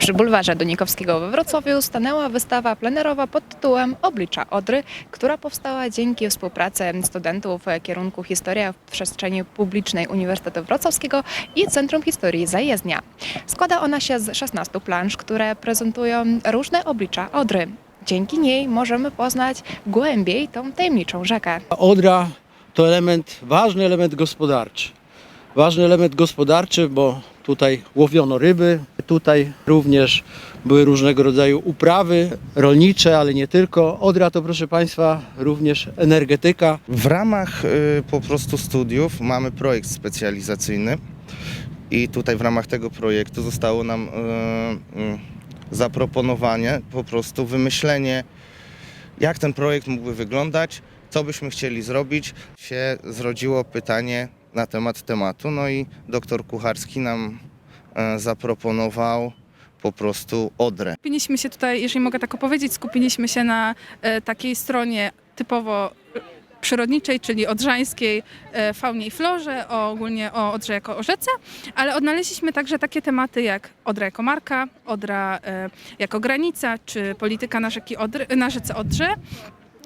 Przy bulwarze Dunikowskiego we Wrocławiu stanęła wystawa plenerowa pod tytułem Oblicza Odry, która powstała dzięki współpracy studentów kierunku Historia w przestrzeni publicznej Uniwersytetu Wrocławskiego i Centrum Historii Zajezdnia. Składa ona się z 16 plansz, które prezentują różne oblicza Odry. Dzięki niej możemy poznać głębiej tą tajemniczą rzekę. Odra to element, ważny element gospodarczy. Ważny element gospodarczy, bo tutaj łowiono ryby, tutaj również były różnego rodzaju uprawy rolnicze, ale nie tylko. Odra to proszę Państwa również energetyka. W ramach y, po prostu studiów mamy projekt specjalizacyjny i tutaj w ramach tego projektu zostało nam y, y, zaproponowanie, po prostu wymyślenie, jak ten projekt mógłby wyglądać, co byśmy chcieli zrobić. Się zrodziło pytanie na temat tematu, no i doktor Kucharski nam y, zaproponował po prostu Odrę. Skupiliśmy się tutaj, jeżeli mogę tak opowiedzieć, skupiliśmy się na e, takiej stronie typowo e, przyrodniczej, czyli odrzańskiej e, faunie i florze, o, ogólnie o Odrze jako o rzece, ale odnaleźliśmy także takie tematy jak Odra jako marka, Odra e, jako granica, czy polityka na, rzece Odrze,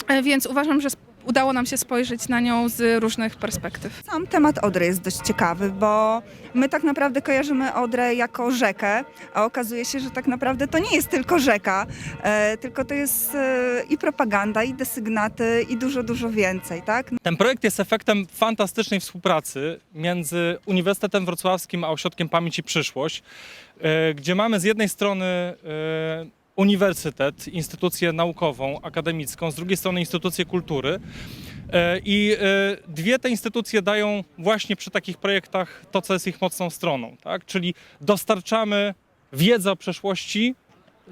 e, więc uważam, że udało nam się spojrzeć na nią z różnych perspektyw. Sam temat Odry jest dość ciekawy, bo my tak naprawdę kojarzymy Odrę jako rzekę, a okazuje się, że tak naprawdę to nie jest tylko rzeka, e, tylko to jest e, i propaganda, i desygnaty, i dużo, dużo więcej, tak? Ten projekt jest efektem fantastycznej współpracy między Uniwersytetem Wrocławskim a Ośrodkiem Pamięć i Przyszłość, e, gdzie mamy z jednej strony e, uniwersytet, instytucję naukową, akademicką, z drugiej strony instytucję kultury. E, I e, dwie te instytucje dają właśnie przy takich projektach to, co jest ich mocną stroną, tak? czyli dostarczamy wiedzę o przeszłości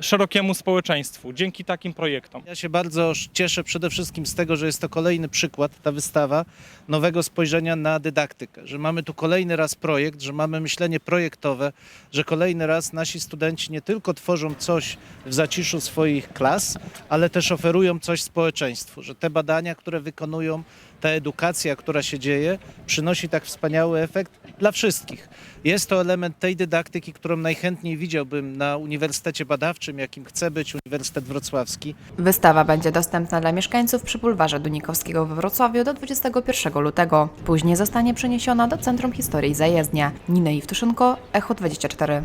szerokiemu społeczeństwu dzięki takim projektom. Ja się bardzo cieszę przede wszystkim z tego, że jest to kolejny przykład, ta wystawa, nowego spojrzenia na dydaktykę. Że mamy tu kolejny raz projekt, że mamy myślenie projektowe, że kolejny raz nasi studenci nie tylko tworzą coś w zaciszu swoich klas, ale też oferują coś społeczeństwu. Że te badania, które wykonują, ta edukacja, która się dzieje, przynosi tak wspaniały efekt dla wszystkich. Jest to element tej dydaktyki, którą najchętniej widziałbym na Uniwersytecie Badawczym, jakim chce być Uniwersytet Wrocławski. Wystawa będzie dostępna dla mieszkańców przy bulwarze Dunikowskiego we Wrocławiu do 21 lutego. Później zostanie przeniesiona do Centrum Historii Zajezdnia. Nina Jewtuszynko, Echo 24.